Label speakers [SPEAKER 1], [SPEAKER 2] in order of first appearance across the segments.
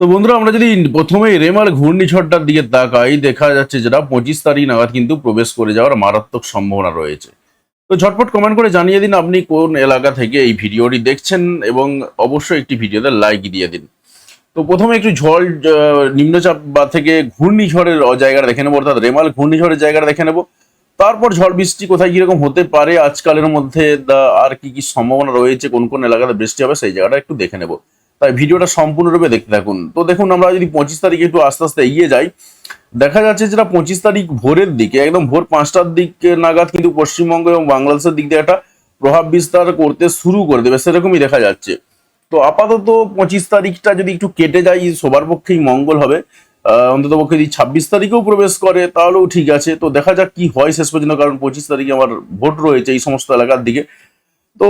[SPEAKER 1] তো বন্ধুরা, আমরা যদি প্রথমে রেমাল ঘূর্ণিঝড়টার দিকে তাকাই, দেখা যাচ্ছে যেটা পঁচিশ তারিখ নাগাদ কিন্তু প্রবেশ করে যাওয়ার মারাত্মক সম্ভাবনা রয়েছে। তো ঝটপট কমেন্ট করে জানিয়ে দিন আপনি কোন এলাকা থেকে এই ভিডিওটি দেখছেন এবং অবশ্যই একটি ভিডিওতে লাইক দিয়ে দিন। তো প্রথমে একটু ঝড় নিম্নচাপ বা থেকে ঘূর্ণিঝড়ের জায়গাটা দেখে নেব, অর্থাৎ রেমাল ঘূর্ণিঝড়ের জায়গাটা দেখে নেব। তারপর ঝড় বৃষ্টি কোথায়, কীরকম হতে পারে, আজকালের মধ্যে আর কি কি সম্ভাবনা রয়েছে, কোন কোন এলাকাতে বৃষ্টি হবে, সেই জায়গাটা একটু দেখে নেব। তাই ভিডিওটা সম্পূর্ণরূপে দেখতে থাকুন। তো দেখুন, আমরা যদি পঁচিশ তারিখে একটু আস্তে আস্তে এগিয়ে যাই, দেখা যাচ্ছে যেটা পঁচিশ তারিখ ভোরের দিকে, একদম ভোর পাঁচটার দিক নাগাদ কিন্তু পশ্চিমবঙ্গ এবং বাংলাদেশের দিক দিয়ে একটা প্রভাব বিস্তার করতে শুরু করে দেবে, সেরকমই দেখা যাচ্ছে। তো আপাতত পঁচিশ তারিখটা যদি একটু কেটে যায়, সবার পক্ষেই মঙ্গল হবে। অন্তত পক্ষে যদি ছাব্বিশ তারিখেও প্রবেশ করে, তাহলেও ঠিক আছে। তো দেখা যাক কি হয় শেষ পর্যন্ত, কারণ পঁচিশ তারিখে আমার ভোট রয়েছে এই সমস্ত এলাকার দিকে। তো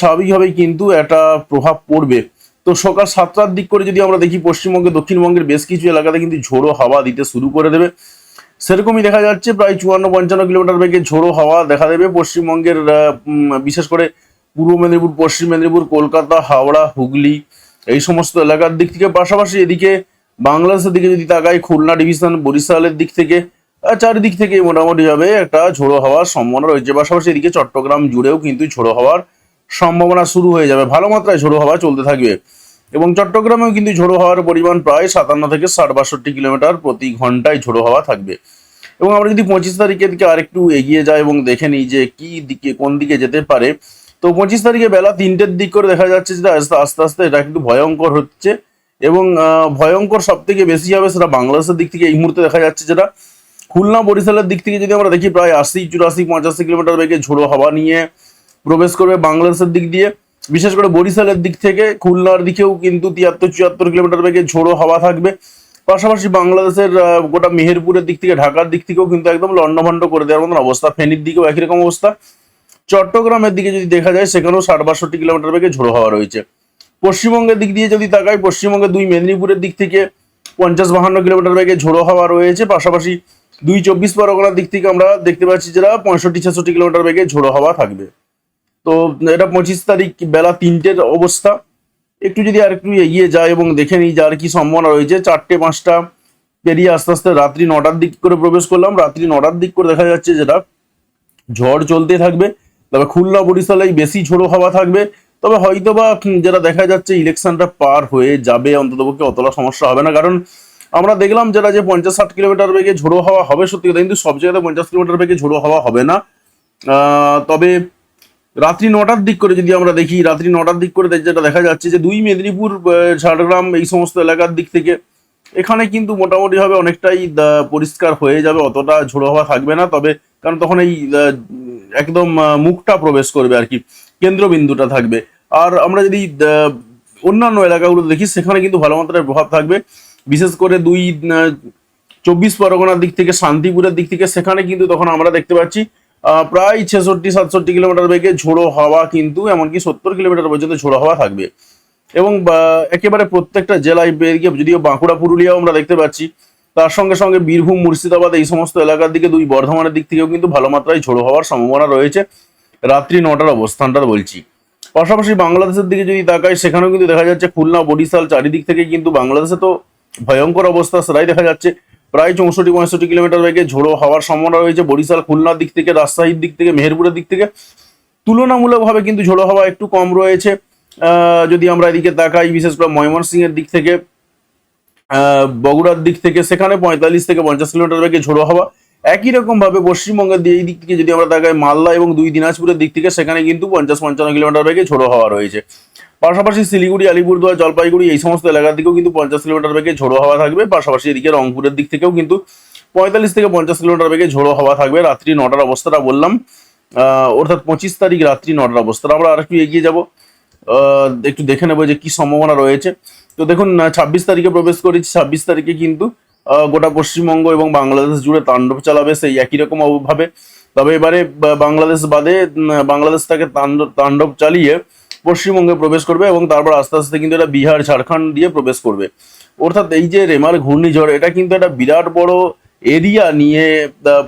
[SPEAKER 1] স্বাভাবিকভাবেই কিন্তু একটা প্রভাব পড়বে। তো সকাল সাতটার দিক করে যদি আমরা দেখি, পশ্চিমবঙ্গে, দক্ষিণবঙ্গের বেশ কিছু এলাকাতে কিন্তু ঝোড়ো হাওয়া দিতে শুরু করে দেবে। সেরকমই দেখা যাচ্ছে প্রায় চুয়ান্ন পঞ্চান্ন কিলোমিটার বেগে ঝোড়ো হাওয়া দেখা দেবে পশ্চিমবঙ্গের বিশেষ করে পূর্ব মেদিনীপুর, পশ্চিম মেদিনীপুর, কলকাতা, হাওড়া, হুগলি এই সমস্ত এলাকার দিক থেকে। পাশাপাশি এদিকে বাংলাদেশের দিকে যদি তাকাই, খুলনা ডিভিশন, বরিশালের দিক থেকে চারিদিক থেকে মোটামুটি ভাবে একটা ঝোড়ো হওয়ার সম্ভাবনা রয়েছে। পাশাপাশি এদিকে চট্টগ্রাম জুড়েও কিন্তু ঝোড়ো হওয়ার সম্ভাবনা শুরু হয়ে যাবে, ভালো মাত্রায় ঝোড়ো হাওয়া চলতে থাকবে। এবং চট্টগ্রামেও কিন্তু ঝোড়ো হাওয়ার পরিমাণ প্রায় সাতান্ন থেকে ষাট বাষট্টি কিলোমিটার প্রতি ঘন্টায় ঝোড়ো হাওয়া থাকবে। এবং আমরা যদি পঁচিশ তারিখের দিকে আরেকটু এগিয়ে যাই এবং দেখে নিই যে কি দিকে, কোন দিকে যেতে পারে, তো পঁচিশ তারিখে বেলা তিনটের দিক করে দেখা যাচ্ছে যে আস্তে আস্তে আস্তে এটা কিন্তু ভয়ঙ্কর হচ্ছে। এবং ভয়ঙ্কর সব থেকে বেশি হবে সেটা বাংলাদেশের দিক থেকে এই মুহূর্তে দেখা যাচ্ছে যেটা খুলনা বরিশালের দিক থেকে যদি আমরা দেখি প্রায় আশি, চুরাশি, পঁচাশি কিলোমিটার বেগে ঝোড়ো হাওয়া নিয়ে প্রবেশ করবে বাংলাদেশের দিক দিয়ে, বিশেষ করে বরিশালের দিক থেকে, খুলনার দিকেও কিন্তু তিয়াত্তর, চুয়াত্তর কিলোমিটার বেগে ঝোড়ো হাওয়া থাকবে। পাশাপাশি বাংলাদেশের গোটা মেহেরপুরের দিক থেকে, ঢাকার দিক থেকেও কিন্তু একদম লন্ডভন্ড করে দেওয়ার মতন অবস্থা। ফেনীর দিকেও একই রকম অবস্থা। চট্টগ্রামের দিকে যদি দেখা যায়, সেখানেও ষাট, বাষট্টি কিলোমিটার বেগে ঝোড়ো হাওয়া রয়েছে। পশ্চিমবঙ্গের দিক দিয়ে যদি তাকাই পশ্চিমবঙ্গে দুই মেদিনীপুরের দিক থেকে পঞ্চাশ, বাহান্ন কিলোমিটার বেগে ঝোড়ো হাওয়া রয়েছে। পাশাপাশি দুই চব্বিশ পরগনার দিক থেকে আমরা দেখতে পাচ্ছি যেটা পঁয়ষট্টি, ছেষট্টি কিলোমিটার বেগে ঝোড়ো হাওয়া থাকবে। তো এটা পঁচিশ তারিখ বেলা তিনটের অবস্থা। একটু যদি আর একটু এগিয়ে যায় এবং দেখে নিই যার কি সম্ভাবনা রয়েছে, চারটে পাঁচটা পেরিয়ে আস্তে আস্তে রাত্রি নটার দিক করে প্রবেশ করলাম। রাত্রি নটার দিক করে দেখা যাচ্ছে যেটা ঝড় চলতে থাকবে। তবে খুলনা বরিশালেই বেশি ঝোড়ো হাওয়া থাকবে। তবে হয়তো বা যেটা দেখা যাচ্ছে ইলেকশনটা পার হয়ে যাবে, অন্ততপক্ষে অতটা সমস্যা হবে না। কারণ আমরা দেখলাম যেটা যে পঞ্চাশ ষাট কিলোমিটার বেগে ঝোড়ো হাওয়া হবে সত্যি কথা, কিন্তু সব জায়গাতে পঞ্চাশ কিলোমিটার বেগে ঝোড়ো হাওয়া হবে না। তবে রাত্রি নটার দিক করে যদি আমরা দেখি, রাত্রি নটার দিক করে যেটা দেখা যাচ্ছে যে দুই মেদিনীপুর ঝাড়গ্রাম এই সমস্ত এলাকার দিক থেকে এখানে কিন্তু মোটামুটি ভাবে অনেকটাই পরিষ্কার হয়ে যাবে, অতটা ঝোড়ো হওয়া থাকবে না। তবে কারণ তখন এই একদম মুখটা প্রবেশ করবে আর কি, কেন্দ্রবিন্দুটা থাকবে। আর আমরা যদি অন্যান্য এলাকাগুলো দেখি, সেখানে কিন্তু ভালো মাত্রায় প্রভাব থাকবে। বিশেষ করে দুই চব্বিশ পরগনার দিক থেকে, শান্তিপুরের দিক থেকে, সেখানে কিন্তু তখন আমরা দেখতে পাচ্ছি প্রায় ছেষট্টি, সাতষট্টি কিলোমিটার বেগে ঝোড়ো হাওয়া কিন্তু এমনকি সত্তর কিলোমিটার পর্যন্ত ঝোড়ো হাওয়া থাকবে। এবং একেবারে প্রত্যেকটা জেলায় বেরিয়ে যদিও বাঁকুড়া, পুরুলিয়াও আমরা দেখতে পাচ্ছি, তার সঙ্গে সঙ্গে বীরভূম, মুর্শিদাবাদ এই সমস্ত এলাকার দিকে, দুই বর্ধমানের দিক থেকেও কিন্তু ভালো মাত্রায় ঝোড়ো হওয়ার সম্ভাবনা রয়েছে। রাত্রি নটার অবস্থানটা বলছি। পাশাপাশি বাংলাদেশের দিকে যদি তাকাই, সেখানেও কিন্তু দেখা যাচ্ছে খুলনা, বরিশাল চারিদিক থেকে কিন্তু বাংলাদেশে তো ভয়ঙ্কর অবস্থা, সেটাই দেখা যাচ্ছে। প্রায় চৌষট্টি, পঁয়ষট্টি কিলোমিটার বেগে ঝোড়ো হওয়ার সম্ভাবনা রয়েছে বরিশাল খুলনার দিক থেকে, রাজশাহীর দিক থেকে, মেহেরপুরের দিক থেকে। তুলনামূলকভাবে কিন্তু ঝোড়ো হাওয়া একটু কম রয়েছে। যদি আমরা এদিকে তাকাই, বিশেষ করে ময়মনসিংহের দিক থেকে বগুড়ার দিক থেকে, সেখানে পঁয়তাল্লিশ থেকে পঞ্চাশ কিলোমিটার বেগে ঝোড়ো হাওয়া। একই রকম ভাবে পশ্চিমবঙ্গের দিয়ে এই দিক থেকে যদি আমরা তাকাই, মালদা এবং দুই দিনাজপুরের দিক থেকে, সেখানে কিন্তু পঞ্চাশ, পঞ্চান্ন কিলোমিটার বেগে ঝোড়ো হওয়া রয়েছে। পাশাপাশি শিলিগুড়ি, আলিপুরদুয়ার, জলপাইগুড়ি এই সমস্ত এলাকার দিকেও কিন্তু পঞ্চাশ কিলোমিটার বেগে ঝোড়ো হাওয়া থাকবে। পাশাপাশি এদিকে রংপুরের দিক থেকেও কিন্তু পঁয়তাল্লিশ থেকে পঞ্চাশ কিলোমিটার বেগে ঝোড়ো হাওয়া থাকবে। রাত্রি নটার অবস্থাটা বললাম। অর্থাৎ পঁচিশ তারিখ রাত্রি নটার অবস্থাটা। আমরা আর একটু এগিয়ে যাব। একটু দেখে নেব যে কি সম্ভাবনা রয়েছে। তো দেখুন ছাব্বিশ তারিখে প্রবেশ করেছি। ছাব্বিশ তারিখে কিন্তু গোটা পশ্চিমবঙ্গ এবং বাংলাদেশ জুড়ে তাণ্ডব চালাবে সেই একই রকম ভাবে তবে এবারে বাংলাদেশ বাদে বাংলাদেশ থেকে তাণ্ডব তাণ্ডব চালিয়ে পশ্চিমবঙ্গে প্রবেশ করবে এবং তারপর আস্তে আস্তে কিন্তু এটা বিহার, ঝাড়খণ্ড দিয়ে প্রবেশ করবে। অর্থাৎ এই যে রেমাল ঘূর্ণিঝড়, এটা কিন্তু একটা বিরাট বড় এরিয়া নিয়ে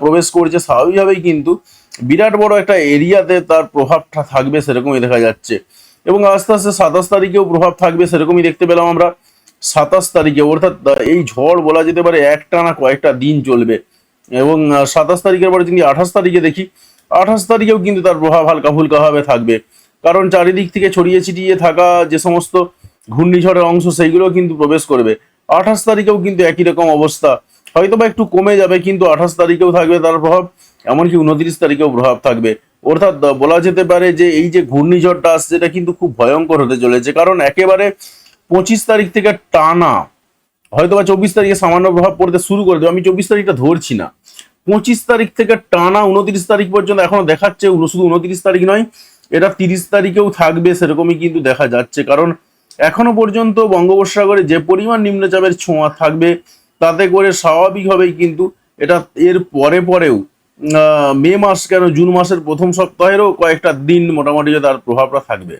[SPEAKER 1] প্রবেশ করছে। স্বাভাবিকভাবেই কিন্তু বিরাট বড় একটা এরিয়াতে তার প্রভাবটা থাকবে সেরকমই দেখা যাচ্ছে। এবং আস্তে আস্তে সাতাশ তারিখেও প্রভাব থাকবে সেরকমই দেখতে পেলাম আমরা। সাতাশ তারিখে, অর্থাৎ এই ঝড় বলা যেতে পারে একটা না কয়েকটা দিন চলবে। এবং সাতাশ তারিখের পরে যদি আঠাশ তারিখে দেখি, আঠাশ তারিখেও কিন্তু তার প্রভাব হালকা ফুলকা ভাবে থাকবে। কারণ চারিদিক থেকে ছড়িয়ে ছিটিয়ে থাকা যে সমস্ত ঘূর্ণিঝড়ের অংশ সেইগুলো কিন্তু প্রবেশ করবে। আঠাশ তারিখেও কিন্তু একই রকম অবস্থা। হয়তো বা একটু কমে যাবে, কিন্তু আঠাশ তারিখেও থাকবে তার প্রভাব, এমনকি উনত্রিশ তারিখেও প্রভাব থাকবে। অর্থাৎ বলা যেতে পারে যে এই যে ঘূর্ণিঝড়টা আসছে, এটা কিন্তু খুব ভয়ঙ্কর হতে চলেছে। কারণ একেবারে পঁচিশ তারিখ থেকে টানা হয়তো বা চব্বিশ তারিখে সামান্য প্রভাব পড়তে শুরু করে দেবে। আমি চব্বিশ তারিখটা ধরছি না। পঁচিশ তারিখ থেকে টানা উনত্রিশ তারিখ পর্যন্ত এখনও দেখাচ্ছে, শুধু উনত্রিশ তারিখ নয় এটা তিরিশ তারিখেও থাকবে, সেরকমই কিন্তু দেখা যাচ্ছে। কারণ এখনও পর্যন্ত বঙ্গোপসাগরে যে পরিমাণ নিম্নচাপের ছোঁয়া থাকবে, তাতে করে স্বাভাবিকভাবেই কিন্তু এটা এর পরে পরেও মে মাস কেন জুন মাসের প্রথম সপ্তাহেরও কয়েকটা দিন মোটামুটি তার প্রভাবটা থাকবে।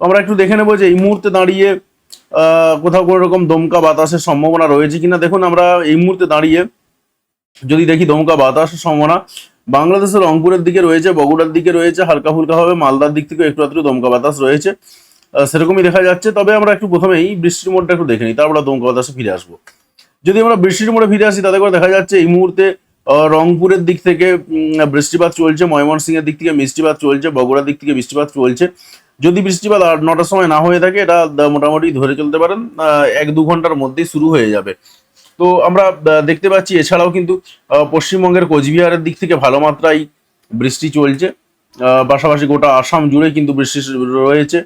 [SPEAKER 1] আমরা একটু দেখে নেব যে এই মুহূর্তে দাঁড়িয়ে কোথাও কোনো রকম দমকা বাতাসের সম্ভাবনা রয়েছে কিনা। দেখুন, আমরা এই মুহূর্তে দাঁড়িয়ে যদি দেখি দমকা বাতাসের সম্ভাবনা বাংলাদেশের রংপুরের দিকে রয়েছে, বগুড়ার দিকে রয়েছে হালকা ফুলকা ভাবে মালদার দিক থেকে একটু একটু দমকা বাতাস রয়েছে। সেরকমই দেখা যাচ্ছে। তবে আমরা একটু প্রথমেই বৃষ্টির মোড়টা একটু দেখে নিই, তারপর দমকা বাতাসে ফিরে আসব। যদি আমরা বৃষ্টির মোড়ে ফিরে আসি, তাতে করে দেখা যাচ্ছে এই মুহূর্তে রংপুরের দিক থেকে বৃষ্টিপাত চলছে, ময়মনসিংহের দিক থেকে বৃষ্টিপাত চলছে, বগুড়ার দিক থেকে বৃষ্টিপাত চলছে। যদি বৃষ্টিপাত আট নটার সময় না হয়ে থাকে, এটা মোটামুটি ধরে চলতে পারেন এক দু ঘণ্টার মধ্যেই শুরু হয়ে যাবে। তো আমরা দেখতে পাচ্ছি, এছাড়াও কিন্তু পশ্চিমবঙ্গের কোচবিহারের দিক থেকে ভালো মাত্রায় বৃষ্টি চলছে। পাশাপাশি গোটা আসাম জুড়ে কিন্তু বৃষ্টি রয়েছে।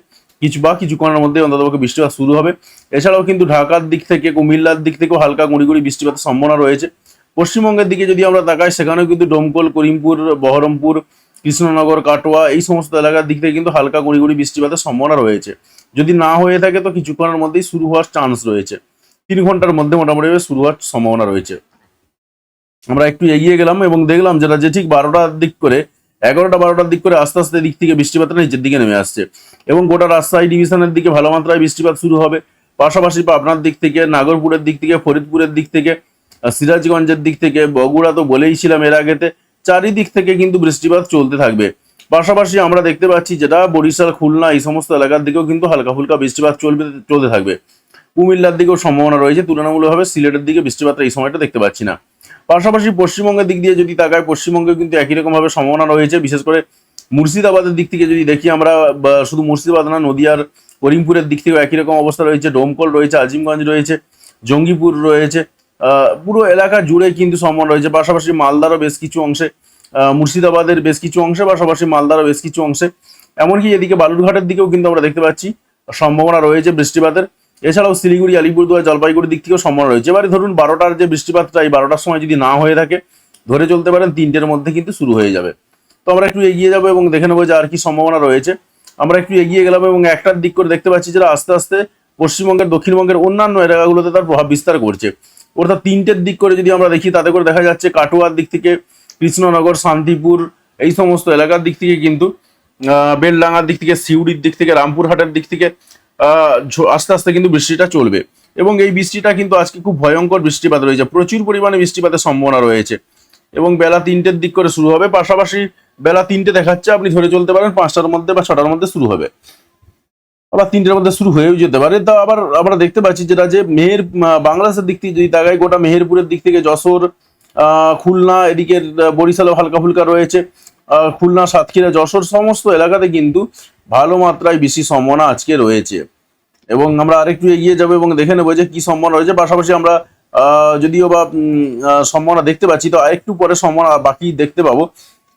[SPEAKER 1] কিছু বা কিছুক্ষণের মধ্যে অন্ততপক্ষে বৃষ্টিপাত শুরু হবে। এছাড়াও কিন্তু ঢাকার দিক থেকে, কুমিল্লার দিক থেকেও হালকা গুঁড়ি বৃষ্টিপাতের সম্ভাবনা রয়েছে। পশ্চিমবঙ্গের দিকে যদি আমরা তাকাই, সেখানেও কিন্তু ডোমকল, করিমপুর, বহরমপুর, কৃষ্ণনগর, কাটোয়া এই সমস্ত এলাকার দিক থেকে কিন্তু হালকা গুঁড়ি বৃষ্টিপাতের সম্ভাবনা রয়েছে। যদি না হয়ে থাকে, তো কিছুক্ষণের মধ্যেই শুরু হওয়ার চান্স রয়েছে। তিন ঘণ্টার মধ্যে মোটামুটি শুরু হওয়ার সম্ভাবনা রয়েছে। আমরা একটু এগিয়ে গেলাম এবং দেখলাম যেটা যে ঠিক বারোটার দিক করে, এগারোটা বারোটার দিক করে আস্তে আস্তে দিক থেকে বৃষ্টিপাতটা নিচের দিকে নেমে আসছে এবং গোটা রাজশাহী ডিভিশনের দিকে ভালো মাত্রায় বৃষ্টিপাত শুরু হবে। পাশাপাশি পাবনার দিক থেকে, নাগরপুরের দিক থেকে, ফরিদপুরের দিক থেকে সিরাজগঞ্জের দিক থেকে, বগুড়া তো বলেই ছিলাম এর আগেতে, চারিদিক থেকে কিন্তু বৃষ্টিপাত চলতে থাকবে। পাশাপাশি আমরা দেখতে পাচ্ছি যেটা বরিশাল, খুলনা এই সমস্ত এলাকার দিকেও কিন্তু হালকা ফুলকা বৃষ্টিপাত চলবে, চলতে থাকবে। কুমিল্লার দিকেও সম্ভাবনা রয়েছে। তুলনামূলকভাবে সিলেটের দিকে বৃষ্টিপাতটা এই সময়টা দেখতে পাচ্ছি না। পাশাপাশি পশ্চিমবঙ্গের দিক দিয়ে যদি তাকায় পশ্চিমবঙ্গে কিন্তু একই রকমভাবে সম্ভাবনা রয়েছে। বিশেষ করে মুর্শিদাবাদের দিক থেকে যদি দেখি আমরা শুধু মুর্শিদাবাদ না, নদিয়ার, করিমপুরের দিক থেকেও একই রকম অবস্থা রয়েছে। ডোমকল রয়েছে, আজিমগঞ্জ রয়েছে, জঙ্গিপুর রয়েছে পুরো এলাকা জুড়ে কিন্তু সম্ভাবনা রয়েছে। পাশাপাশি মালদারও বেশ কিছু অংশে মুর্শিদাবাদের বেশ কিছু অংশে, পাশাপাশি মালদারও বেশ কিছু অংশে। এমনকি এদিকে বালুরঘাটের দিকেও কিন্তু আমরা দেখতে পাচ্ছি, সম্ভাবনা রয়েছে বৃষ্টিপাতের। এছাড়াও শিলিগুড়ি, আলিপুরদুয়ার, জলপাইগুড়ির দিক থেকেও সম্ভাবনা রয়েছে। এবারে ধরুন বারোটার যে বৃষ্টিপাতটা, এই বারোটার সময় যদি না হয়ে থাকে, ধরে চলতে পারেন তিনটের মধ্যে কিন্তু শুরু হয়ে যাবে। তো আমরা একটু এগিয়ে যাব এবং দেখে নেব যে আর কি সম্ভাবনা রয়েছে। আমরা একটু এগিয়ে গেলাম এবং একটার দিক করে দেখতে পাচ্ছি যারা আস্তে আস্তে পশ্চিমবঙ্গের, দক্ষিণবঙ্গের অন্যান্য এলাকাগুলোতে তার প্রভাব বিস্তার করছে। অর্থাৎ তিনটের দিক করে যদি আমরা দেখি, তাতে করে দেখা যাচ্ছে কাটোয়ার দিক থেকে কৃষ্ণনগর, শান্তিপুর, এই সমস্ত এলাকার দিক থেকে কিন্তু বেলডাঙ্গার দিক থেকে, সিউড়ির দিক থেকে, রামপুরহাটের দিক থেকে আস্তে আস্তে কিন্তু বৃষ্টিটা চলবে। এবং এই বৃষ্টিটা কিন্তু আজকে খুব ভয়ঙ্কর বৃষ্টিপাত রয়েছে। প্রচুর পরিমাণে বৃষ্টিপাতের সম্ভাবনা রয়েছে। এবং বেলা তিনটের দিক করে শুরু হবে। পাশাপাশি বেলা তিনটে দেখাচ্ছে, আপনি ধরে চলতে পারেন পাঁচটার মধ্যে বা ছটার মধ্যে শুরু হবে। আবার তিনটের মধ্যে শুরু হয়েও যেতে পারে। তা আবার আমরা দেখতে পাচ্ছি যেটা যে মেহের বাংলাদেশের দিক থেকে যদি তাকাই, গোটা মেহেরপুরের দিক থেকে যশোর খুলনা, এদিকের বরিশালও হালকা ফুলকা রয়েছে। খুলনা, সাতক্ষীরা, যশোর সমস্ত এলাকাতে কিন্তু ভালো মাত্রায় বেশি সম্ভাবনা আজকে রয়েছে। এবং আমরা আরেকটু এগিয়ে যাব এবং দেখে নেব যে কি সম্ভাবনা রয়েছে। পাশাপাশি আমরা যদিও বা সম্ভাবনা দেখতে পাচ্ছি, তো আরেকটু পরে সম্ভাবনা বাকি দেখতে পাবো।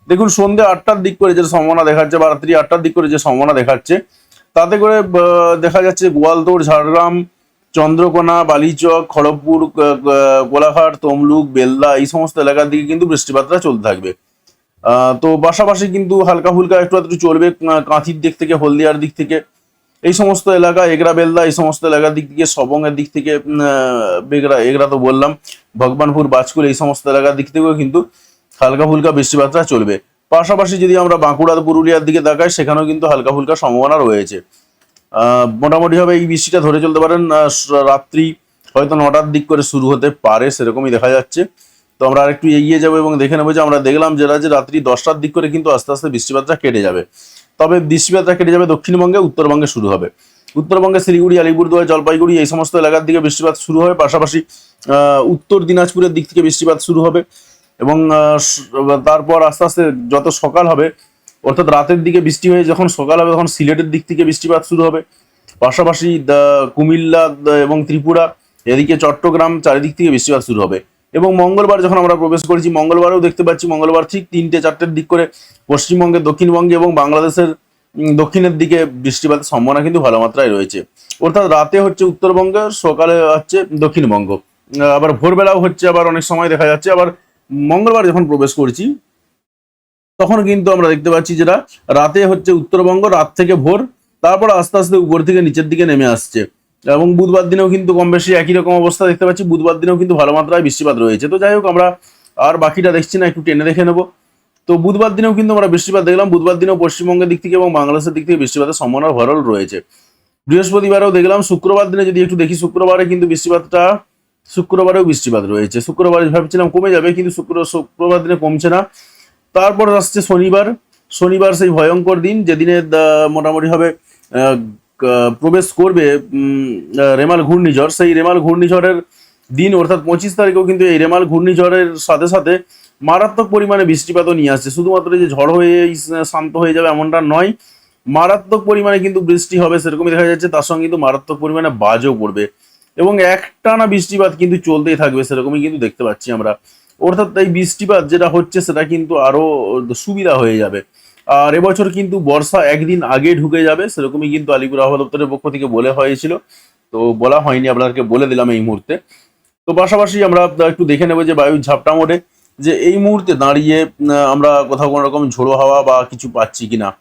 [SPEAKER 1] দেখুন, সন্ধ্যে আটটার দিক করে যে সম্ভাবনা দেখাচ্ছে বা রাত্রি আটটার দিক করে যে সম্ভাবনা দেখাচ্ছে, তাতে করে দেখা যাচ্ছে গোয়ালতোড়, ঝাড়গ্রাম, চন্দ্রকোনা, বালিচক, খড়গপুর কোলাঘাট, তমলুক, বেলদা এই সমস্ত এলাকার দিকে কিন্তু বৃষ্টিপাতটা চলতে থাকবে। তো পাশাপাশি কিন্তু হালকা ফুলকা একটু একটু চলবে কাঁথির দিক থেকে, হলদিয়ার দিক থেকে। এই সমস্ত এলাকা, এগরা, বেলদা, এই সমস্ত এলাকার দিক থেকে সবংয়ের দিক থেকে বেগরা এগরা তো বললাম, ভগবানপুর, বাজকুল, এই সমস্ত এলাকার দিক থেকেও কিন্তু হালকা ফুলকা বৃষ্টিপাতটা চলবে। পাশাপাশি যদি আমরা বাঁকুড়া, পুরুলিয়ার দিকে তাকাই, সেখানেও কিন্তু হালকা ফুলকা সম্ভাবনা রয়েছে। মোটামুটিভাবে এই বৃষ্টিটা ধরে চলতে পারেন রাত্রি হয়তো নটার দিক করে শুরু হতে পারে, সেরকমই দেখা যাচ্ছে। তো আমরা আরেকটু এগিয়ে যাব এবং দেখে নেব যে আমরা দেখলাম যেটা যে রাত্রি দশটার দিক করে কিন্তু আস্তে আস্তে বৃষ্টিপাতটা কেটে যাবে। তবে বৃষ্টিপাতটা কেটে যাবে দক্ষিণবঙ্গে, উত্তরবঙ্গে শুরু হবে। উত্তরবঙ্গে শিলিগুড়ি, আলিপুরদুয়ার, জলপাইগুড়ি এই সমস্ত এলাকার দিকে বৃষ্টিপাত শুরু হবে। পাশাপাশি উত্তর দিনাজপুরের দিক থেকে বৃষ্টিপাত শুরু হবে এবং তারপর আস্তে আস্তে যত সকাল হবে, অর্থাৎ রাতের দিকে বৃষ্টি হয়ে যখন সকাল হবে তখন সিলেটের দিক থেকে বৃষ্টিপাত শুরু হবে। পাশাপাশি কুমিল্লা এবং ত্রিপুরা, এদিকে চট্টগ্রাম চারিদিক থেকে বৃষ্টিপাত শুরু হবে। এবং মঙ্গলবার যখন আমরা প্রবেশ করেছি, মঙ্গলবারও দেখতে পাচ্ছি, মঙ্গলবার ঠিক তিনটে, চারটের দিক করে পশ্চিমবঙ্গের, দক্ষিণবঙ্গে এবং বাংলাদেশের দক্ষিণের দিকে বৃষ্টিপাতের সম্ভাবনা কিন্তু ভালো মাত্রায় রয়েছে। অর্থাৎ রাতে হচ্ছে উত্তরবঙ্গ, সকালে হচ্ছে দক্ষিণবঙ্গ। আবার ভোরবেলাও হচ্ছে আবার অনেক সময় দেখা যাচ্ছে। আবার মঙ্গলবার যখন প্রবেশ করছি, তখন কিন্তু আমরা দেখতে পাচ্ছি যেটা রাতে হচ্ছে উত্তরবঙ্গ, রাত থেকে ভোর, তারপর আস্তে আস্তে উপর থেকে নিচের দিকে নেমে আসছে। এবং বুধবার দিনেও কিন্তু কম বেশি একই রকম অবস্থা দেখতে পাচ্ছি। বুধবার দিনেও কিন্তু ভালো মাত্রায় বৃষ্টিপাত রয়েছে। তো যাই হোক, আমরা আর বাকিটা দেখছি না, একটু টেনে দেখে নেব। তো বুধবার দিনেও কিন্তু আমরা বৃষ্টিপাত দেখলাম। বুধবার দিনেও পশ্চিমবঙ্গের দিক থেকে এবং বাংলাদেশের দিক থেকে বৃষ্টিপাতের সম্ভাবনা ভরল রয়েছে। বৃহস্পতিবারেও দেখলাম, শুক্রবার দিনে যদি একটু দেখি, শুক্রবারে কিন্তু বৃষ্টিপাতটা, শুক্রবারেও বৃষ্টিপাত রয়েছে। শুক্রবারে ভাবছিলাম কমে যাবে, কিন্তু শুক্র, শুক্রবার দিনে কমছে না। তারপর আসছে শনিবার। শনিবার সেই ভয়ঙ্কর দিন, যেদিনে মোটামুটি হবে প্রবেশ করবে রেমাল ঘূর্ণিঝড়। সেই রেমাল ঘূর্ণিঝড়ের দিন, অর্থাৎ পঁচিশ তারিখেও কিন্তু এই রেমাল ঘূর্ণিঝড়ের সাথে সাথে মারাত্মক পরিমাণে বৃষ্টিপাতও নিয়ে আসছে। শুধুমাত্র যে ঝড় হয়ে শান্ত হয়ে যাবে এমনটা নয়, মারাত্মক পরিমাণে কিন্তু বৃষ্টি হবে সেরকমই দেখা যাচ্ছে, তার সঙ্গে কিন্তু মারাত্মক পরিমাণে বাজও পড়বে। এবং একটানা বৃষ্টিপাত কিন্তু চলতেই থাকবে সেরকমই কিন্তু দেখতে পাচ্ছি আমরা। অর্থাৎ এই বৃষ্টিপাত যেটা হচ্ছে, সেটা কিন্তু আরও সুবিধা হয়ে যাবে। আর এবছর কিন্তু বর্ষা একদিন আগে ঢুকে যাবে, সেরকমই কিন্তু আলিপুর আবহাওয়া দপ্তরের পক্ষ থেকে বলে হয়েছিল। তো বলা হয়নি, আপনাদেরকে বলে দিলাম এই মুহূর্তে। তো পাশাপাশি আমরা একটু দেখে নেব যে বায়ুর ঝাপটা মোড়ে, যে এই মুহূর্তে দাঁড়িয়ে আমরা কোথাও কোনো রকম ঝোড়ো হাওয়া বা কিছু পাচ্ছি কিনা।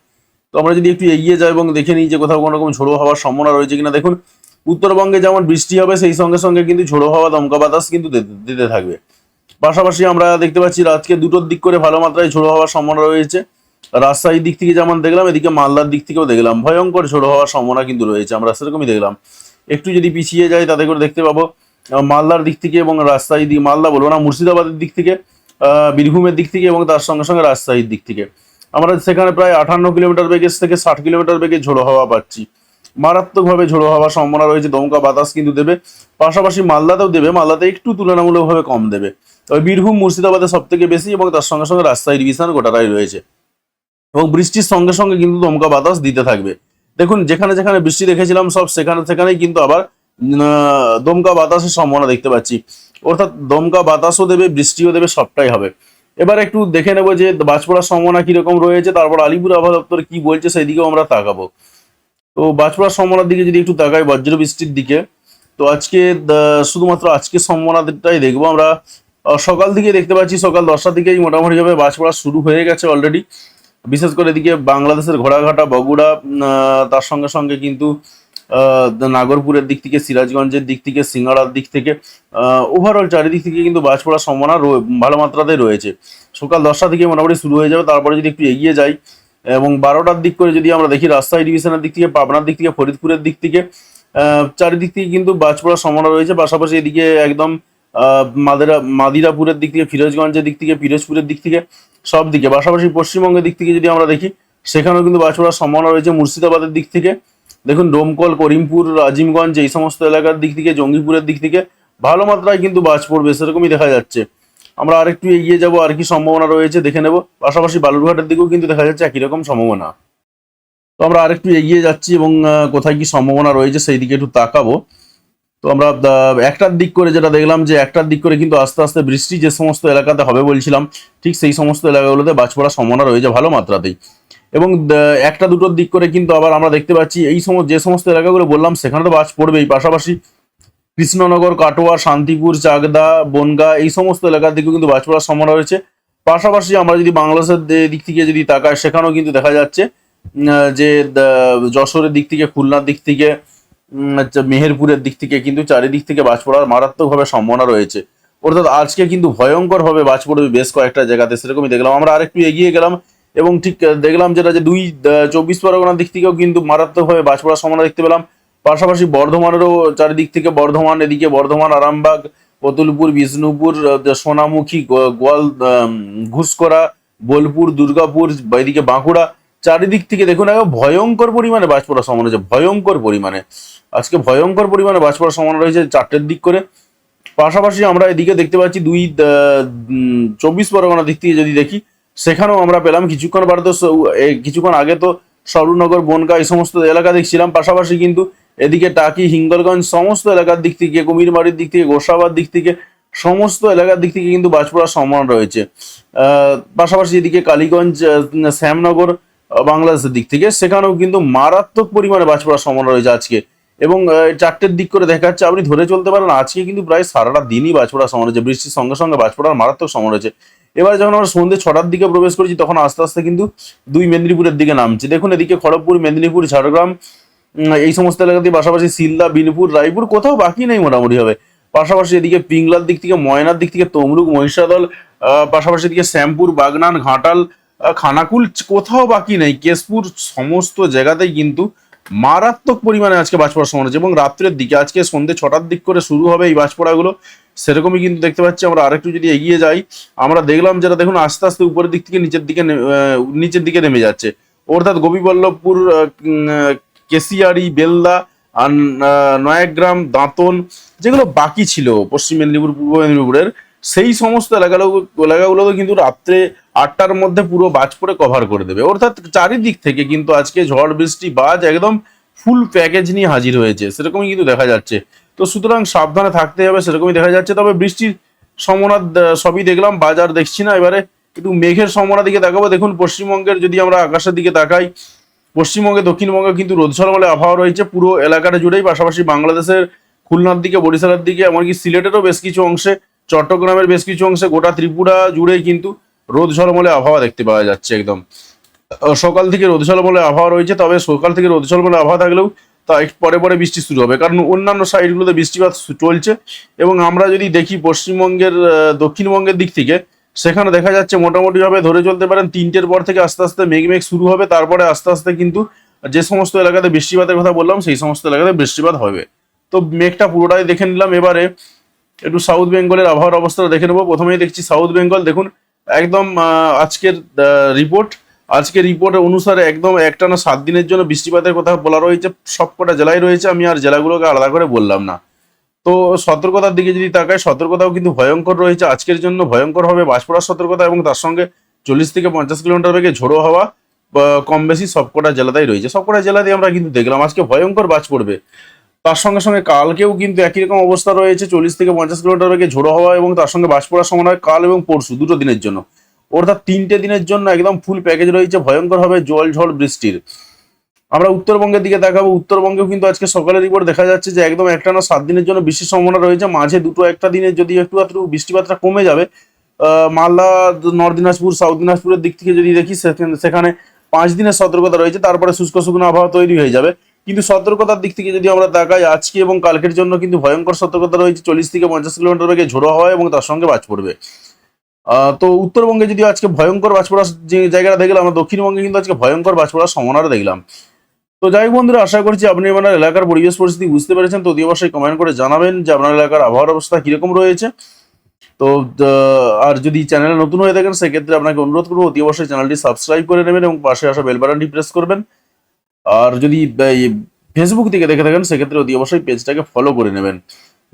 [SPEAKER 1] তো আমরা যদি একটু এগিয়ে যাই এবং দেখে নিই যে কোথাও কোনো রকম ঝোড়ো হাওয়ার সম্ভাবনা রয়েছে কিনা। দেখুন, উত্তরবঙ্গে যেমন বৃষ্টি হবে, সেই সঙ্গে সঙ্গে কিন্তু ঝোড়ো হাওয়া, দমকা বাতাস কিন্তু দিতে- থাকবে। পাশাপাশি আমরা দেখতে পাচ্ছি আজকে দুটোর দিক করে ভালো মাত্রায় ঝোড়ো হওয়ার সম্ভাবনা রয়েছে। রাজশাহীর দিক থেকে যেমন দেখলাম, এদিকে মালদার দিক থেকেও দেখলাম। ভয়ঙ্কর ঝোড়ো হওয়ার সম্ভাবনা কিন্তু রয়েছে, আমরা সেরকমই দেখলাম। একটু যদি পিছিয়ে যাই, তাতে করে দেখতে পাবো মালদার দিক থেকে এবং রাজশাহী দিক, মালদা বলব না, মুর্শিদাবাদের দিক থেকে বীরভূমের দিক থেকে এবং তার সঙ্গে সঙ্গে রাজশাহীর দিক থেকে। আমরা সেখানে প্রায় আঠান্ন কিলোমিটার বেগের থেকে ষাট কিলোমিটার বেগে ঝোড়ো হাওয়া পাচ্ছি। মারাত্মকভাবে ঝোড়ো হওয়ার সম্ভাবনা রয়েছে, দমকা বাতাস কিন্তু দেবে। পাশাপাশি মালদাতেও দেবে, মালদাতে একটু তুলনামূলকভাবে কম দেবে। তবে বীরভূম, মুর্শিদাবাদে সব থেকে বেশি এবং তার সঙ্গে সঙ্গে রাজশাহীর ডিভিশন গোটাটাই রয়েছে। এবং বৃষ্টির সঙ্গে সঙ্গে কিন্তু দমকা বাতাস দিতে থাকবে। দেখুন, যেখানে যেখানে বৃষ্টি দেখেছিলাম, সব সেখানে সেখানেই কিন্তু আবার দমকা বাতাসের সম্ভাবনা দেখতে পাচ্ছি। অর্থাৎ দমকা বাতাসও দেবে, বৃষ্টিও দেবে, সবটাই হবে। এবার একটু দেখে নেব যে বাজ পড়ার সম্ভাবনা কীরকম রয়েছে। তারপর আলিপুর আবহাওয়া দপ্তর কি বলছে সেই দিকেও আমরা তাকাবো। তো বাজ পড়ার সম্ভাবনার দিকে যদি একটু তাকাই বজ্র বৃষ্টির দিকে, তো আজকে শুধুমাত্র আজকে সম্ভাবনাটাই দেখব আমরা। সকাল দিকে দেখতে পাচ্ছি, সকাল দশটার দিকেই মোটামুটি ভাবে বাজ পড়া শুরু হয়ে গেছে অলরেডি বিশেষ করে এদিকে বাংলাদেশের ঘোড়াঘাটা, বগুড়া তার সঙ্গে সঙ্গে কিন্তু নাগরপুরের দিক থেকে, সিরাজগঞ্জের দিক থেকে, সিঙ্গাড়ার দিক থেকে ওভারঅল চারিদিক থেকে কিন্তু বাজ পড়ার সম্ভাবনা ভালো মাত্রাতেই রয়েছে। সকাল দশটা থেকে মোটামুটি শুরু হয়ে যাবে, তারপরে যদি একটু এগিয়ে যাই, এবং বারোটার দিক করে যদি আমরা দেখি, রাজশাহী ডিভিশনের দিক থেকে, পাবনার দিক থেকে, ফরিদপুরের দিক থেকে চারিদিক থেকে কিন্তু বাজ পড়ার সম্ভাবনা রয়েছে। পাশাপাশি এদিকে একদম মাদেরা, মাদিরাপুরের দিক থেকে, ফিরোজগঞ্জের দিক থেকে, পিরোজপুরের দিক থেকে, সব দিকে। পাশাপাশি পশ্চিমবঙ্গের দিক থেকে যদি আমরা দেখি, সেখানেও কিন্তু বাজ পড়ার সম্ভাবনা রয়েছে। মুর্শিদাবাদের দিক থেকে, দেখুন ডোমকল করিমপুর, আজিমগঞ্জ, এই সমস্ত এলাকার দিক থেকে, জঙ্গিপুরের দিক থেকে, ভালো মাত্রায় কিন্তু বাজ পড়বে সেরকমই দেখা যাচ্ছে। আমরা আরেকটু এগিয়ে যাব, আর কি সম্ভাবনা রয়েছে দেখে নেব। পাশাপাশি বালুরঘাটের দিকেও কিন্তু দেখা যাচ্ছে একই রকম সম্ভাবনা। তো আমরা আরেকটু এগিয়ে যাচ্ছি এবং কোথায় কি সম্ভাবনা রয়েছে সেই দিকে একটু তাকাবো। তো আমরা একটার দিক করে যেটা দেখলাম যে একটার দিক করে কিন্তু আস্তে আস্তে বৃষ্টি যে সমস্ত এলাকাতে হবে বলছিলাম, ঠিক সেই সমস্ত এলাকাগুলোতে বাজ পড়ার সম্ভাবনা রয়েছে ভালো মাত্রাতেই। এবং একটা দুটোর দিক করে কিন্তু আবার আমরা দেখতে পাচ্ছি এই সমস্ত, যে সমস্ত এলাকাগুলো বললাম সেখানে তো বাজ পড়বেই। পাশাপাশি কৃষ্ণনগর, কাটোয়া, শান্তিপুর, চাকদা, বনগা এই সমস্ত এলাকার দিকেও কিন্তু বাজ পড়ার সম্ভাবনা রয়েছে। পাশাপাশি আমরা যদি বাংলাদেশের দিক থেকে যদি তাকাই, সেখানেও কিন্তু দেখা যাচ্ছে যে যশোরের দিক থেকে, খুলনার দিক থেকে মেহেরপুরের দিক থেকে, কিন্তু চারিদিক থেকে বাজ পড়ার মারাত্মকভাবে সম্ভাবনা রয়েছে। অর্থাৎ আজকে কিন্তু ভয়ঙ্কর ভাবে বাজ পড়বে বেশ কয়েকটা জায়গাতে, সেরকমই দেখলাম। আমরা আরেকটু এগিয়ে গেলাম এবং ঠিক দেখলাম যেটা যে দুই চব্বিশ পরগনার দিক থেকেও কিন্তু মারাত্মকভাবে বাজ পড়ার সম্ভাবনা দেখতে পেলাম। পাশাপাশি বর্ধমানেরও চারিদিক থেকে বর্ধমান, এদিকে বর্ধমান, আরামবাগ কতুলপুর বিষ্ণুপুর সোনামুখী গোয়াল ঘুষকরা বোলপুর, দুর্গাপুর এদিকে বাঁকুড়া চারিদিক থেকে দেখুন একদম ভয়ঙ্কর পরিমাণে বাজ পড়ার সম্ভাবনা রয়েছে ভয়ঙ্কর পরিমাণে। আজকে ভয়ঙ্কর পরিমাণে বাজ পড়ার সম্ভাবনা রয়েছে চারটের দিক করে। পাশাপাশি আমরা এদিকে দেখতে পাচ্ছি দুই চব্বিশ পরগনা দিক থেকে যদি দেখি, সেখানেও আমরা পেলাম কিছুক্ষণ বারে তো কিছুক্ষণ আগে তো সরুনগর বনগা এই সমস্ত এলাকা দেখছিলাম। পাশাপাশি কিন্তু এদিকে টাকি, হিঙ্গলগঞ্জ সমস্ত এলাকার দিক থেকে, কুমিরমারির দিক থেকে, গোসাবার দিক থেকে, সমস্ত এলাকার দিক থেকে কিন্তু বাজ পড়ার সম্ভাবনা রয়েছে পাশাপাশি এদিকে কালীগঞ্জ শ্যামনগর বাংলাদেশের দিক থেকে। সেখানেও কিন্তু মারাত্মক পরিমাণে বাজ পড়ার সম্ভাবনা রয়েছে আজকে। এবং চারটের দিক করে দেখা যাচ্ছে, আপনি ধরে চলতে পারেন, আজকে কিন্তু প্রায় সারাটা দিনই বাজ পড়ার সম্ভাবনা রয়েছে। বৃষ্টির সঙ্গে সঙ্গে বাজ পড়ার মারাত্মক সম্ভাবনা রয়েছে। এবার যখন আমরা সন্ধ্যে ছটার দিকে প্রবেশ করেছি, তখন আস্তে আস্তে কিন্তু দুই মেদিনীপুরের দিকে নামছে। দেখুন, এদিকে খড়গপুর, মেদিনীপুর, ঝাড়গ্রাম এই সমস্ত এলাকা দিয়ে পাশাপাশি সিলদা, বিনপুর, রায়পুর, কোথাও বাকি নেই মোটামুটি হবে পাশাপাশি এদিকে পিংলার দিক থেকে, ময়নার দিক থেকে, তমলুক, মহিষাদল পাশাপাশি এদিকে শ্যামপুর, বাগনান, ঘাটাল খানাকুল কোথাও বাকি নেই। কেশপুর সমস্ত জায়গাতেই কিন্তু মারাত্মক পরিমাণে আজকে বাজ পড়ার সম্ভাবনা এবং রাত্রের দিকে, আজকে সন্ধ্যে ছটার দিক করে শুরু হবে এই বাজ পড়াগুলো সেরকমই কিন্তু দেখতে পাচ্ছি আমরা আরেকটু যদি এগিয়ে যাই, আমরা দেখলাম যেটা দেখুন আস্তে আস্তে উপরের দিক থেকে নিচের দিকে নিচের দিকে নেমে যাচ্ছে। অর্থাৎ গোপীবল্লভপুর কেশিয়ারি, বেলদা, আর নয়াগ্রাম, দাঁতন, যেগুলো বাকি ছিল, পশ্চিম মেদিনীপুর, পূর্ব মেদিনীপুরের সেই সমস্ত এলাকাগুলো এলাকাগুলোকে কিন্তু রাত্রে আটটার মধ্যে পুরো বাজ পড়ে কভার করে দেবে। অর্থাৎ চারিদিক থেকে কিন্তু আজকে ঝড় বৃষ্টি বাজ একদম ফুল প্যাকেজ নিয়ে হাজির হয়েছে। সেরকমই কিন্তু দেখা যাচ্ছে। তো সুতরাং সাবধানে থাকতে হবে সেরকমই দেখা যাচ্ছে। তবে বৃষ্টির আহ, সবই দেখলাম বাজার দেখছি না। এবারে একটু মেঘের সম্ভাবনা দিকে তাকাবো। দেখুন পশ্চিমবঙ্গের যদি আমরা আকাশের দিকে তাকাই পশ্চিমবঙ্গে দক্ষিণবঙ্গে কিন্তু রোদ ঝলমলে আবহাওয়া রয়েছে। পুরো এলাকাটা জুড়েই পাশাপাশি বাংলাদেশের খুলনার দিকে বরিশালের দিকে এমনকি সিলেটেরও বেশ কিছু অংশে চট্টগ্রামের বেশ কিছু অংশে গোটা ত্রিপুরা জুড়েই কিন্তু রোদ ঝলমলে আবহাওয়া দেখতে পাওয়া যাচ্ছে একদম। সকাল থেকে রোদ ঝলমলে আবহাওয়া রয়েছে, তবে সকাল থেকে রোদ ঝলমলে আবহাওয়া থাকলেও তা পরে পরে বৃষ্টি শুরু হবে। কারণ অন্যান্য সাইডগুলোতে বৃষ্টিপাত চলছে এবং আমরা যদি দেখি পশ্চিমবঙ্গের দক্ষিণবঙ্গের দিক থেকে, সেখানে দেখা যাচ্ছে মোটামুটিভাবে ধরে চলতে পারেন তিনটের পর থেকে আস্তে আস্তে মেঘ মেঘ শুরু হবে, তারপরে আস্তে আস্তে কিন্তু যে সমস্ত এলাকাতে বৃষ্টিপাতের কথা বললাম, সেই সমস্ত এলাকাতে বৃষ্টিপাত হবে। তো মেঘটা পুরোটাই দেখে নিলাম। এবারে একটু সাউথ বেঙ্গলের আবহাওয়ার অবস্থাটা দেখে নেব। প্রথমেই দেখছি সাউথ বেঙ্গল দেখুন, একদম আজকের রিপোর্ট আজকের রিপোর্ট অনুসারে একদম একটানা সাত দিনের জন্য বৃষ্টিপাতের কথা বলা রয়েছে, সবকটা জেলায় রয়েছে, আমি আর জেলাগুলোকে আলাদা করে বললাম না। তো সতর্কতার দিকে যদি তাকায় সতর্কতাও কিন্তু ভয়ঙ্কর রয়েছে, আজকের জন্য ভয়ঙ্কর হবে বাজ পড়ার সতর্কতা এবং তার সঙ্গে চল্লিশ থেকে পঞ্চাশ কিলোমিটার বেগে ঝোড়ো হওয়া কম বেশি সবকটা জেলাতেই রয়েছে। সবকটা জেলাতেই আমরা কিন্তু দেখলাম, আজকে ভয়ঙ্কর বাজ পড়বে। তার সঙ্গে সঙ্গে কালকেও কিন্তু একই রকম অবস্থা রয়েছে, চল্লিশ থেকে পঞ্চাশ কিলোমিটার বেগে ঝোড়ো হওয়া এবং তার সঙ্গে বাস পড়ার সময় কাল এবং পরশু, দুটো দিনের জন্য। অর্থাৎ তিনটে দিনের জন্য একদম ফুল প্যাকেজ রয়েছে ভয়ঙ্কর হবে জল ঝড় বৃষ্টির। আমরা উত্তরবঙ্গের দিকে দেখাবো, উত্তরবঙ্গেও কিন্তু আজকে সকালের রিপোর্ট দেখা যাচ্ছে যে একদম একটা না সাত দিনের জন্য বৃষ্টির সম্ভাবনা রয়েছে, মাঝে দুটো একটা দিনে যদি একটু একটু বৃষ্টিপাতটা কমে যাবে মালদা, নর্থ দিনাজপুর সাউথ দিনাজপুরের দিক থেকে যদি দেখি সেখানে পাঁচ দিনের সতর্কতা রয়েছে, তারপরে শুষ্ক শুকনো আবহাওয়া তৈরি হয়ে যাবে। কিন্তু সতর্কতার দিক থেকে যদি আমরা তাকাই, আজকে এবং কালকের জন্য কিন্তু ভয়ঙ্কর সতর্কতা রয়েছে। চল্লিশ থেকে পঞ্চাশ কিলোমিটার বেগে ঝোড়ো হওয়া এবং তার সঙ্গে বাজ পড়বে। তো উত্তরবঙ্গে যদি আজকে ভয়ঙ্কর বাজ পড়ার যে জায়গাটা দেখলাম, আমরা দক্ষিণবঙ্গে কিন্তু আজকে ভয়ঙ্কর বাজ পড়ার সম্ভাবনাটা দেখলাম। তো যাই হোক বন্ধুরা, আশা করছি আপনি আপনার এলাকার পরিবেশ পরিস্থিতি বুঝতে পেরেছেন। তো অবশ্যই কমেন্ট করে জানাবেন যে আপনার এলাকার আবহাওয়ার অবস্থা কীরকম রয়েছে। তো আর যদি চ্যানেলে নতুন হয়ে থাকেন, সেক্ষেত্রে আপনাকে অনুরোধ করব, অতি অবশ্যই চ্যানেলটি সাবস্ক্রাইব করে নেবেন এবং পাশে আসা বেল বাটনটি প্রেস করবেন। আর যদি ফেসবুক থেকে দেখে থাকেন, সেক্ষেত্রে অতি অবশ্যই পেজটাকে ফলো করে নেবেন।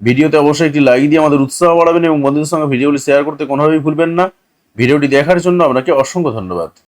[SPEAKER 1] ভিডিওতে অবশ্যই একটি লাইক দিয়ে আমাদের উৎসাহ বাড়াবেন এবং বন্ধুদের সঙ্গে ভিডিওগুলি শেয়ার করতে কোনোভাবেই ভুলবেন না। ভিডিওটি দেখার জন্য আপনাকে অসংখ্য ধন্যবাদ।